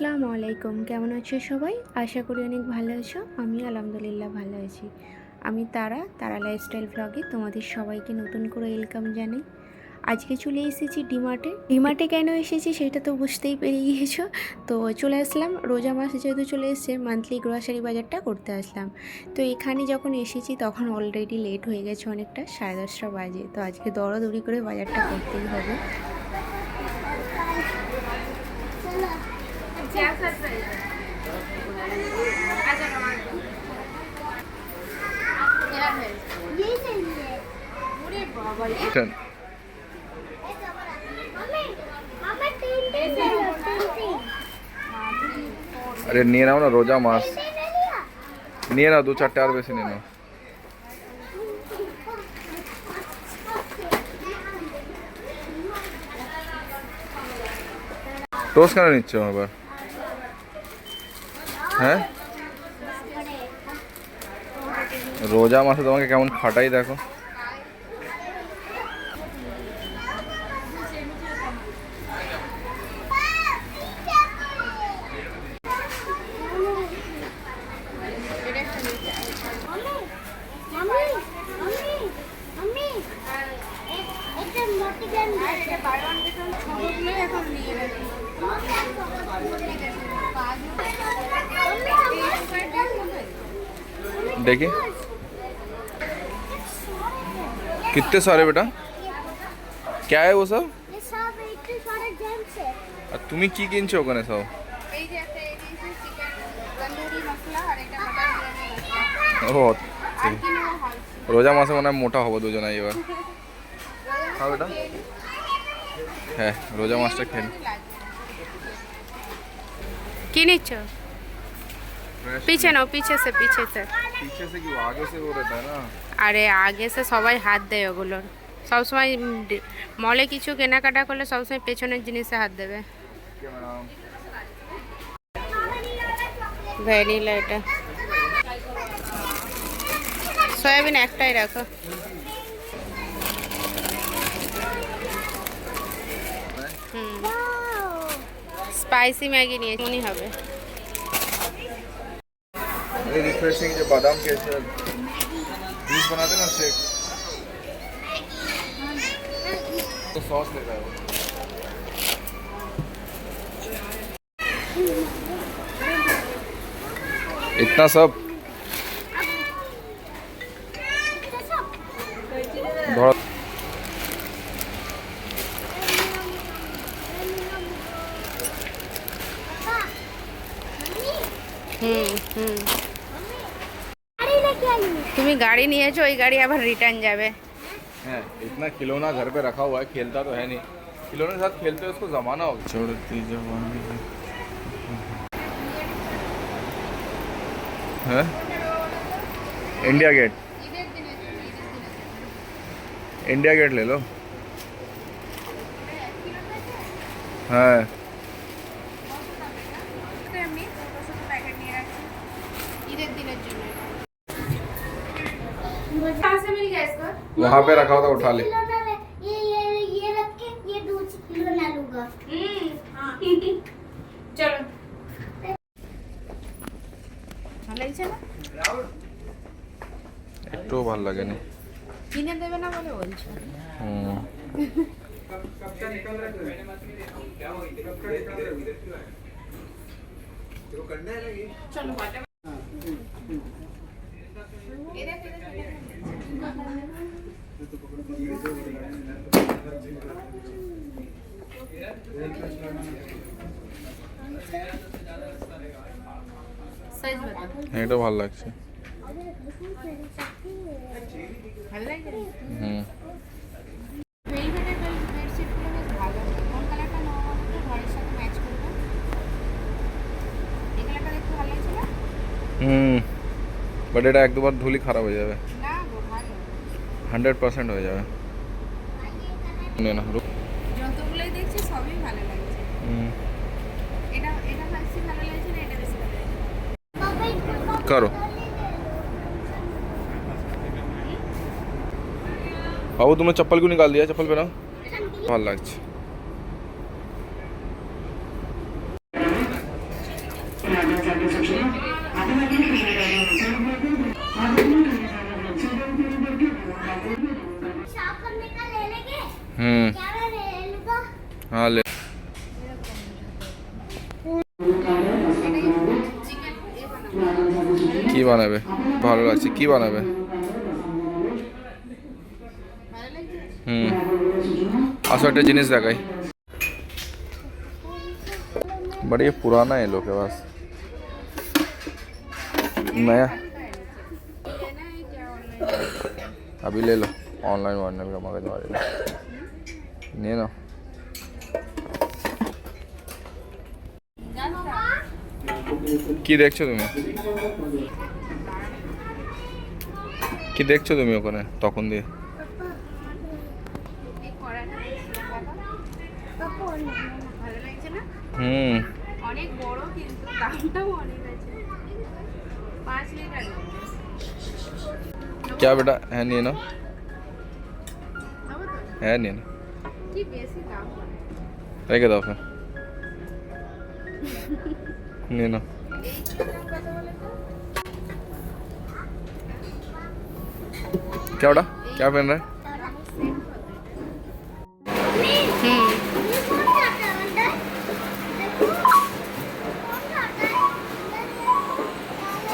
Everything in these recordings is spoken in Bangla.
আসসালামু আলাইকুম কেমন আছো সবাই? আশা করি অনেক ভালো আছো। আমি আলহামদুলিল্লাহ ভালো আছি। আমি তারা তারা লাইফস্টাইল ব্লগে তোমাদের সবাইকে নতুন করে ওয়েলকাম জানাই। আজকে চলে এসেছি ডিমার্টে। ডিমার্টে কেন এসেছি সেটা তো বুঝতেই পেরে গিয়েছো। তো চলে আসলাম। রোজা মাস যেহেতু চলে এসছে মান্থলি গ্রোসারি বাজারটা করতে আসলাম। তো এখানে যখন এসেছি তখন অলরেডি লেট হয়ে গেছে অনেকটা, সাড়ে দশটা বাজে। তো আজকে দৌড়াদৌড়ি করে বাজারটা করতেই হবে। Ten. अरे নিয়ে নাও না, রোজা মাস। নিয়ে নাও, দু চারটে আর বেশি নিয়ে নাও। টোস্ট কেন নিচ্ছ আবার? হ্যাঁ? রোজা মাসে তোমাকে কেমন খাটাই দেখো। देखिए कितने सारे बेटा क्या है वो सब আর তুমি কি কিনছো ওখানে সব এই যে একটা এই দিয়েছে চিকেন তন্দুরি মশলা আর একটা মাটন বিরিয়ানি মশলা ও আর কি নেওয়া হয় রোজা মাসে মনে হয় মোটা হবো দুজনাই এবার খাও বেটা হ্যাঁ রোজা মাসটা খেয়ে নি। কি নিচ্ছ পিছে নাও পিছে সে পিছে সে पीछे से क्यों आगे से वो रहता है ना আরে আগে সে সবাই হাত দেয় ওগুলোর সবসময় মলে কিছু কেনাকাটা করলে সবসময় পেছনের জিনিসে হাত দেবে क्या मैडम ভ্যানিলা এটা সয়াবিন একটাই রাখো হুম স্পাইসি ম্যাগি নিয়ে মনে হবে रिफ्रेशिंग जो बादाम के जूस बनाते हैं ना शेक तो सॉस लेता है वो इतना सब। थोड़ा গাড়ি নিয়েছো ওই গাড়ি আবার রিটার্ন যাবে है इतना खिलौना घर पे रखा हुआ है खेलता तो है नहीं खिलौने के साथ खेलते हैं उसको जमाना हो छोड़ती जवानी है इंडिया गेट इंडिया गेट ले लो হ্যাঁ वहाँ पे रखा हुआ था उठा ले ये ये ये रख के ये दूध खिलौना लूंगा हाँ चलो ভালো লাগছে না একটুও ভালো লাগেনি কিনে দেবে না বলে বলছো হুম চলো দেখতে ভালো লাগছে না হুম বাট এটা এক দুবার ধুলি খারাপ হয়ে যাবে না গো ভালো হান্ড্রেড পার্সেন্ট হয়ে যাবে নে না রুক যতগুলোই দেখছি সবই ভালো লাগছে হুম এটা এটা বেশি ভালো লাগছে না এটা বেশি ভালো লাগছে करो बाबू तुमने चप्पल क्यों निकाल दिया चप्पल पहना ভালো লাগছে हाँ ले কি বানাবে ভালো লাগছে কি বানাবে হুম আসো একটা জিনিস দেখাই बट ये पुराना है लोग के पास नया अभी ले लो ऑनलाइन वार्नर का मगज मारे नहीं ना কি দেখছো তুমি কি দেখছো তুমি ওখানে তখন দিয়ে এই কড়াটা দেখছিলাম বাবা। ভালো লাগছে না হুম অনেক বড় কিন্তু দামটাও অনেক আছে পাঁচ লিটার क्या बेटा है नहीं ना খাবো তো है नहीं ना কি বেশি দাম বলে রেখে দাও फिर নে না क्या बड़ा क्या पहन रहा है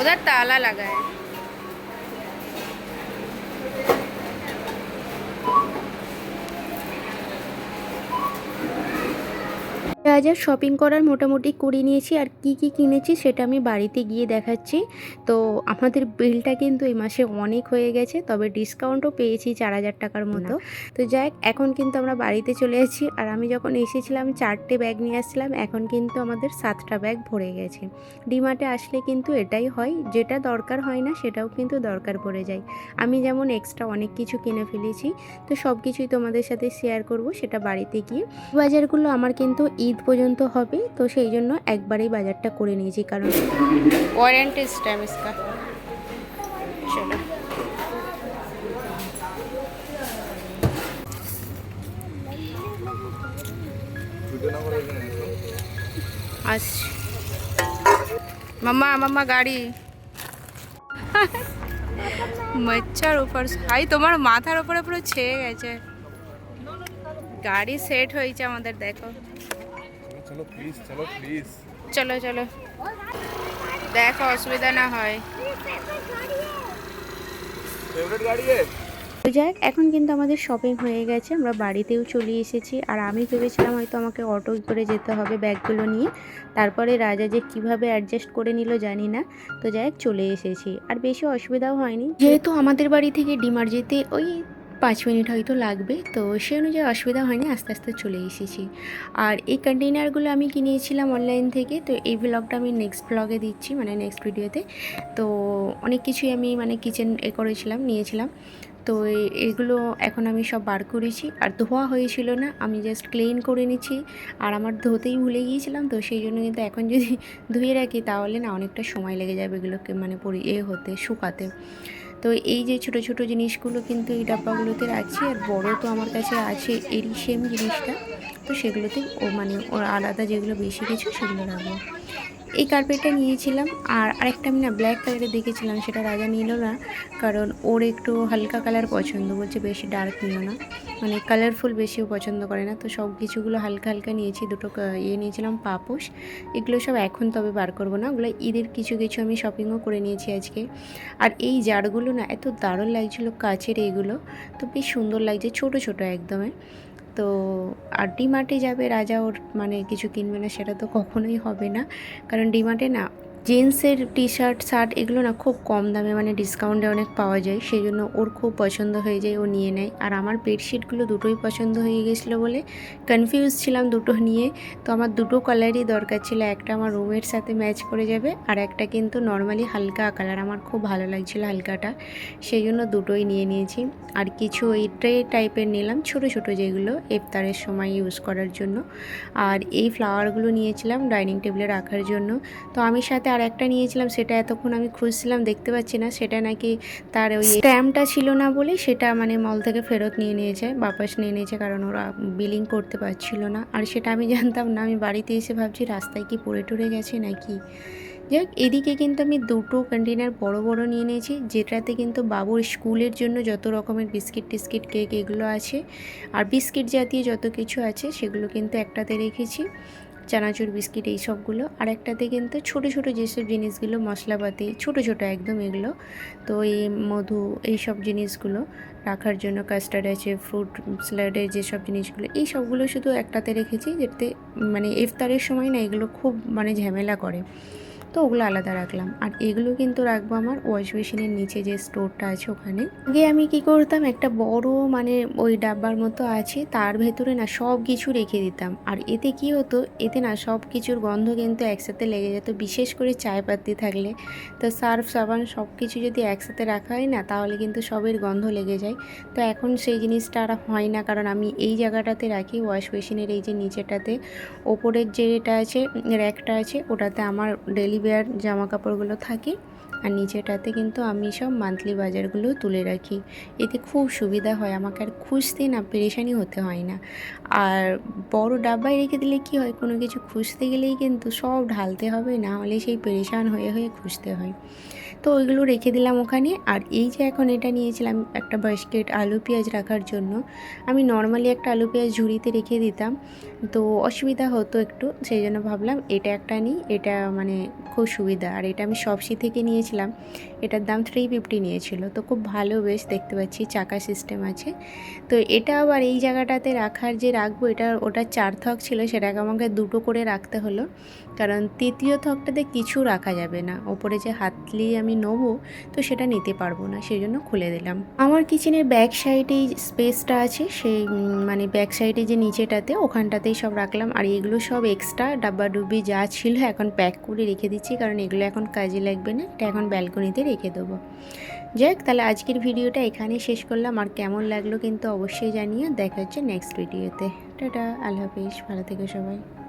उधर ताला लगा है যা শপিং করার মোটামুটি করে নিয়েছি আর কি কি কিনেছি সেটা আমি বাড়িতে গিয়ে দেখাচ্ছি। তো আমাদের বিলটা কিন্তু এই মাসে অনেক হয়ে গেছে তবে ডিসকাউন্টও পেয়েছি চার হাজার টাকার মতো। তো যাই এখন কিন্তু আমরা বাড়িতে চলে যাচ্ছি আর আমি যখন এসেছিলাম চারটে ব্যাগ নিয়ে আসছিলাম এখন কিন্তু আমাদের সাতটা ব্যাগ ভরে গেছে। ডিমার্টে আসলে কিন্তু এটাই হয় যেটা দরকার হয় না সেটাও কিন্তু দরকার পড়ে যায়। আমি যেমন এক্সট্রা অনেক কিছু কিনে ফেলেছি তো সব কিছুই তোমাদের সাথে শেয়ার করব সেটা বাড়িতে গিয়ে। বাজারগুলো আমার কিন্তু ঈদ পর্যন্ত হবে, তো সেই জন্য একবারেই বাজারটা করে নিয়েছি, কারণ ওয়ারেন্টি স্ট্যাম ইসকা। আচ্ছা। মাম্মা মাম্মা, গাড়ি। মচ্ছার উপর, হাই, তোমার মাথার উপরে পুরো ছেয়ে গেছে। গাড়ি সেট হয়েছে আমাদের, দেখো। চলো প্লিজ চলো প্লিজ চলো চলো। দেখো অসুবিধা না হয়। ফেভারিট গাড়ি তো এখন কিন্তু আমাদের শপিং হয়ে গেছে আমরা বাড়িতেও চলে এসেছি। আর আমি ভেবেছিলাম হয়তো আমাকে অটো করে যেতে হবে ব্যাগগুলো নিয়ে। তারপরে রাজা যে কীভাবে অ্যাডজাস্ট করে নিল জানি না। তো যাই চলে এসেছি। আর বেশি অসুবিধাও হয়নি। যেহেতু আমাদের বাড়ি থেকে ডিমার যেতে ওই পাঁচ মিনিট হয়তো লাগবে, তো সে অনুযায়ী অসুবিধা হয়নি, আস্তে আস্তে চলে এসেছি। আর এই কন্টেইনারগুলো আমি কিনেছিলাম অনলাইন থেকে, তো এই ব্লগটা আমি নেক্সট ব্লগে দিচ্ছি মানে নেক্সট ভিডিওতে তো অনেক কিছুই আমি মানে কিচেন এ করেছিলাম, নিয়েছিলাম। তো এগুলো এখন আমি সব বার করেছি, আর ধোয়া হয়েছিল না, আমি জাস্ট ক্লিন করে নিচ্ছি। আর আমার ধোতেই ভুলে গিয়েছিলাম, তো সেই জন্য কিন্তু এখন যদি ধুয়ে রাখি, তাহলে না অনেকটা সময় লেগে যাবে এগুলোকে মানে পরি, এ হতে, শুকাতে। তো এই যে ছোট ছোট জিনিসগুলো কিন্তু এই ডাব্বাগুলোতে রাখছি আর বড় তো আমার কাছে আছে এরই সেম জিনিসটা। তো সেগুলোতে ও মানে ওর আলাদা যেগুলো বেশি কিছু সেগুলো রাখব। এই কার্পেটটা নিয়েছিলাম আর আরেকটা আমি না ব্ল্যাক কালারের দেখেছিলাম, সেটা রাজা নিল না, কারণ ওর একটু হালকা কালার পছন্দ, বলছে বেশি ডার্ক নিও না। মানে কালারফুল বেশিও পছন্দ করে না, তো সব কিছুগুলো হালকা হালকা নিয়েছি, দুটো ইয়ে নিয়েছিলাম, পাপোশ। এগুলো সব এখন তবে বার করব না, ওগুলো ঈদের কিছু কিছু আমি শপিংও করে নিয়েছি আজকে। আর এই জারগুলো না এত দারুণ লাগছিল কাচের এইগুলো তো বেশ সুন্দর লাগছে, ছোট ছোট একদমই তো আর ডিমার্টে যাবে রাজা ওর মানে কিছু কিনবে না, সেটা তো কখনোই হবে না। কারণ ডিমার্টে না জেন্টসের টি শার্ট শার্ট এগুলো না খুব কম দামে মানে ডিসকাউন্টে অনেক পাওয়া যায়। সেই জন্য ওর খুব পছন্দ হয়ে যায়, ও নিয়ে নেয়। আর আমার বেডশিটগুলো দুটোই পছন্দ হয়ে গেছিল বলে কনফিউজ ছিলাম দুটো নিয়ে। তো আমার দুটো কালারই দরকার ছিল, একটা আমার রুমের সাথে ম্যাচ করে যাবে আর একটা কিন্তু নর্মালি হালকা কালার আমার খুব ভালো লাগছিল হালকাটা সেই জন্য দুটোই নিয়ে নিয়েছি। আর কিছু এই ট্রে টাইপের নিলাম, ছোট ছোট যেগুলো ইফতারের সময় ইউজ করার জন্য। আর এই ফ্লাওয়ারগুলো নিয়েছিলাম ডাইনিং টেবিলে রাখার জন্য। তো আমি সাথে আর একটা নিয়েছিলাম, সেটা এতক্ষণ আমি খুঁজছিলাম, দেখতে পাচ্ছি না। সেটা নাকি তার ওই স্ট্যাম্পটা ছিল না বলে সেটা মানে মল থেকে ফেরত নিয়ে নিয়েছে, বাপাস নিয়ে নিয়েছে, কারণ ওরা বিলিং করতে পারছিল না। আর সেটা আমি জানতাম না, আমি বাড়িতে এসে ভাবছি, রাস্তায় কি পড়ে টরে গেছে নাকি? যাই এদিকে কিন্তু আমি দুটো কন্টেনার বড় বড় নিয়ে নিয়েছি, যেটাতে কিন্তু বাবুর স্কুলের জন্য যত রকমের বিস্কিট টিস্কিট, কেক এগুলো আছে, আর বিস্কিট জাতীয় যত কিছু আছে, সেগুলো কিন্তু একটাতে রেখেছি। চানাচুর, বিস্কিট এই সবগুলো। আর একটাতে কিন্তু ছোটো ছোটো যেসব জিনিসগুলো, মশলাপাতি, ছোটো ছোটো একদম এগুলো। তো এই মধু, এই সব জিনিসগুলো রাখার জন্য কাস্টার্ড আছে ফ্রুট স্যালাডের যেসব জিনিসগুলো, এই সবগুলো শুধু একটাতে রেখেছি, যেটাতে মানে ইফতারের সময় না এগুলো খুব মানে ঝামেলা করে। তো ওগুলো আলাদা রাখলাম। আর এগুলো কিন্তু রাখব আমার ওয়াশ মেশিনের নিচে যে স্টোরটা আছে ওখানে। আগে আমি কি করতাম, একটা বড় মানে ওই ডাব্বার মতো আছে, তার ভেতরে না সব কিছু রেখে দিতাম। আর এতে কি হতো, এতে না সব কিছুর গন্ধ কিন্তু একসাথে লেগে যেত, বিশেষ করে চায় পাতি থাকলে। তো সার্ফ, সাবান সব কিছু যদি একসাথে রাখা হয় না, তাহলে কিন্তু সবের গন্ধ লেগে যায়। তো এখন সেই জিনিসটা আর হয় না, কারণ আমি এই জায়গাটাতে রাখি, ওয়াশ মেশিনের এই যে নিচেটাতে। ওপরের যেটা আছে, র্যাকটা আছে, ওটাতে আমার ডেলি ওয়্যার জামা কাপড়গুলো থাকে, আর নিচেটাতে কিন্তু আমি সব মান্থলি বাজারগুলো তুলে রাখি। এতে খুব সুবিধা হয়, আমাকে আর খুঁজতে না, পেরেশানি হতে হয় না। আর বড় ডাব্বায় রেখে দিলে কি হয়, কোনো কিছু খুঁজতে গেলেই কিন্তু সব ঢালতে হবে, না হলে সেই পেরেশান হয়ে হয়ে খুঁজতে হয়। তো ওইগুলো রেখে দিলাম ওখানে। আর এই যে এখন এটা নিয়েছিলাম একটা বাস্কেট আলু পেঁয়াজ রাখার জন্য, আমি নর্মালি একটা আলু পেঁয়াজ ঝুড়িতে রেখে দিতাম। তো অসুবিধা হতো একটু, সেই জন্য ভাবলাম এটা একটা নিই, এটা মানে খুব সুবিধা। আর এটা আমি সবসি থেকে নিয়েছিলাম। এটার দাম থ্রি ফিফটি নিয়েছিল। তো খুব ভালো বেশ দেখতে পাচ্ছি, চাকা সিস্টেম আছে। তো এটা আবার এই জায়গাটাতে রাখার যে রাখব, এটা ওটা চার থক ছিল, সেটাকে আমাকে দুটো করে রাখতে হলো। কারণ তৃতীয় থকটাতে কিছু রাখা যাবে না। ওপরে যে হাতলি আমি নেব, তো সেটা নিতে পারব না সেই জন্য খুলে দিলাম। আমার কিচেনের ব্যাক সাইডেই স্পেসটা আছে, সেই মানে ব্যাক সাইডে যে নিচেটাতে, ওখানটাতেই সব রাখলাম। আর এগুলো সব এক্সট্রা ডাব্বা ডুব্বি যা ছিল এখন প্যাক করে রেখে দিচ্ছি, কারণ এগুলো এখন কাজে লাগবে না। এটা এখন ব্যালকনিতে রেখে দেবো। হোক তাহলে আজকের ভিডিওটা এখানেই শেষ করলাম। আর কেমন লাগল কিন্তু অবশ্যই জানিয়ে দেখা হচ্ছে নেক্সট ভিডিওতে টাটা, আল্লাহ হাফিজ। ভালো থেকো সবাই।